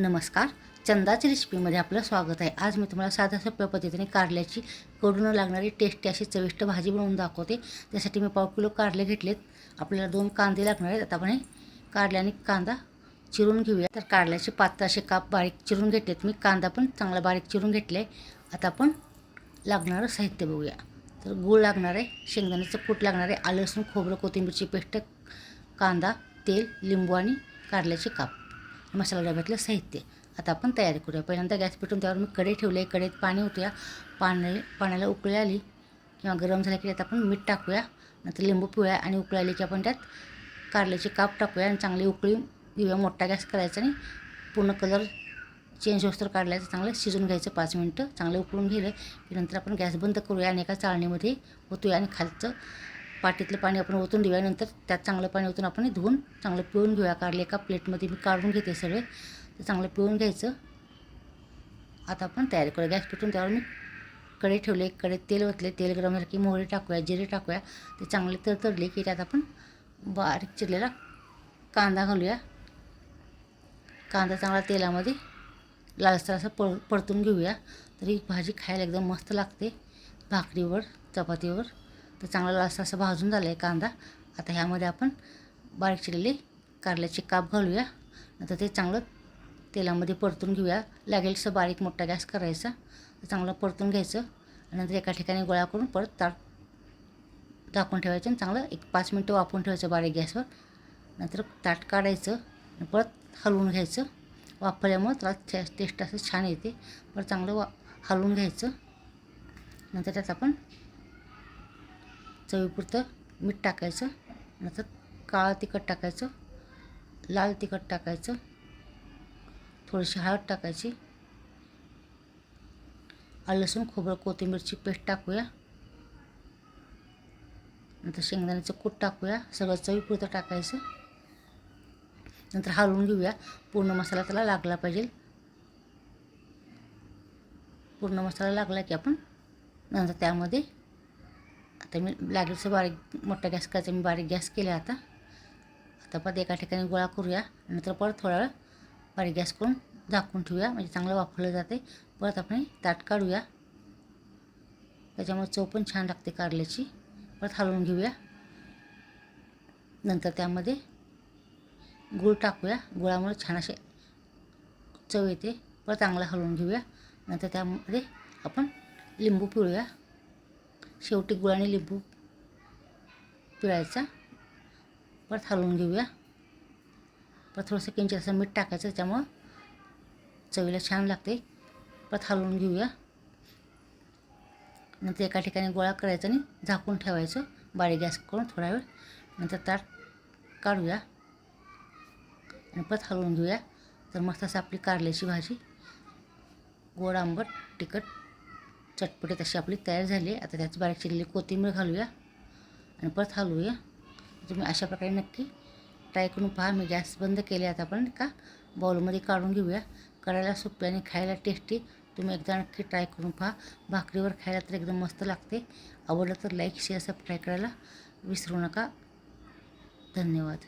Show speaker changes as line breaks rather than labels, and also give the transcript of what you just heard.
नमस्कार. चंदाच्या रेसिपीमध्ये आपलं स्वागत आहे. आज मी तुम्हाला साध्या सोप्या पद्धतीने कारल्याची कडून लागणारी टेस्टी अशी चविष्ट भाजी बनवून दाखवते. त्यासाठी मी पाव किलो कारले घेतलेत. आपल्याला दोन कांदे लागणार आहेत. आता आपण हे आणि कांदा चिरून घेऊया. तर कारल्याचे पातळ असे काप बारीक चिरून घेतलेत. मी कांदा पण चांगला बारीक चिरून घेतला आहे आता आपण लागणारं साहित्य बघूया. तर गूळ लागणार आहे. शेंगदाण्याचं कूट लागणार आहे. आलं लसूण खोबरं कोथिंबीरची पेस्ट कांदा तेल लिंबू आणि कारल्याचे काप. मसाला डब्यातलं साहित्य. आता आपण तयारी करूया. पहिल्यांदा गॅस पेटून त्यावर मी कढई ठेवले कढईत पाणी होत्या पाणी पाण्याला उकळी आली किंवा गरम झाल्या की त्यात आपण मीठ टाकूया. नंतर लिंबू पिळूया आणि उकळी आली की आपण त्यात कारल्याचे काप टाकूया आणि चांगली उकळी घेऊया. मोठा गॅस करायचा आणि पूर्ण कलर चेंज होस्तर काढल्याचं चांगलं शिजून घ्यायचं पाच मिनटं. चांगलं उकळून घेलं की नंतर आपण गॅस बंद करूया आणि एका चाळणीमध्ये ओतूया आणि खालचं पाटीतलं पाणी आपण ओतून देऊया नंतर त्यात चांगलं पाणी ओतून आपण धुवून चांगलं पिळून घेऊया. कारले एका प्लेटमध्ये मी काढून घेते सगळे. ते चांगलं पिळून घ्यायचं. आता आपण तयारी करूया. गॅस पेटून त्यावर मी कढई ठेवले. कढईत तेल ओतले. तेल गरम झालं की मोहरी टाकूया जिरे टाकूया. ते चांगले तरतडले की त्यात आपण बारीक चिरलेला कांदा घालूया. कांदा चांगला तेलामध्ये लालसर असं पळ परतून घेऊया. तर ही भाजी खायला एकदम मस्त लागते. भाकरीवर चपातीवर. तर चांगला लास्ट असं भाजून झालं आहे कांदा. आता ह्यामध्ये आपण बारीक चिरलेले कारल्याचे काप घालूया. नंतर ते चांगलं तेलामध्ये परतून घेऊया. लागेल असं बारीक मोठा गॅस करायचा. तर चांगलं परतून घ्यायचं. नंतर एका ठिकाणी गोळा करून परत ताट झाकून ठेवायचं आणि चांगलं एक पाच मिनटं वापरून ठेवायचं बारीक गॅसवर. नंतर ताट काढायचं परत हलवून घ्यायचं. वापरल्यामुळं त्याला टेस्ट असं छान येते. परत चांगलं वा हलवून घ्यायचं. नंतर त्यात आपण चवीपुरतं मीठ टाकायचं नंतर काळं तिखट टाकायचं लाल तिखट टाकायचं थोडीशी हळद टाकायची लसूण खोबरं कोथिंबीरची पेस्ट टाकूया. नंतर शेंगदाण्याचं कूट टाकूया सगळं चवीपुरतं टाकायचं. नंतर हलवून घेऊया. पूर्ण मसाला त्याला लागला पाहिजे. पूर्ण मसाला लागला की आपण नंतर त्यामध्ये आता मी लागेलचं बारीक मोठा गॅस करायचा मी बारीक गॅस केला आता. आता परत एका ठिकाणी गोळा करूया. नंतर परत थोडा वेळ बारीक गॅस करून झाकून ठेवूया. म्हणजे चांगलं वापरलं जाते. परत आपण ताट काढूया. त्याच्यामुळे चव पण छान लागते कारल्याची. परत हलवून घेऊया. नंतर त्यामध्ये गूळ टाकूया. गुळामुळे छान असे चव येते. परत चांगला हलवून घेऊया. नंतर त्यामध्ये आपण लिंबू पिळूया. शेवटी गुळाने लिंबू पिळायचा. परत हलवून घेऊया. परत थोडंसं किंचित असं मीठ टाकायचं त्याच्यामुळं चवीला छान लागते. परत हलवून घेऊया. नंतर एका ठिकाणी गोळा करायचा आणि झाकून ठेवायचं. बारीक गॅस करून थोडा वेळ. नंतर ताट काढूया. आणि परत हलवून घेऊया. तर मस्त असं आपली कारल्याची भाजी. गोड आंबट तिखट. चटपटीत अशी आपली तयार झाली. आता त्यात बारीक चिरलेली कोथिंबीर घालूया आणि परत हलवूया. तुम्ही अशा प्रकारे नक्की ट्राय करून पहा. मी गॅस बंद केले आता आपण का? बाउलमध्ये काढून घेऊया. करायला सोपी आणि खायला टेस्टी तुम्ही एकदा नक्की ट्राय करून पहा. भाकरीवर खायला तर एकदम मस्त लागते. आवडलं तर लाईक शेअर सबस्क्राईब करायला विसरू नका. धन्यवाद.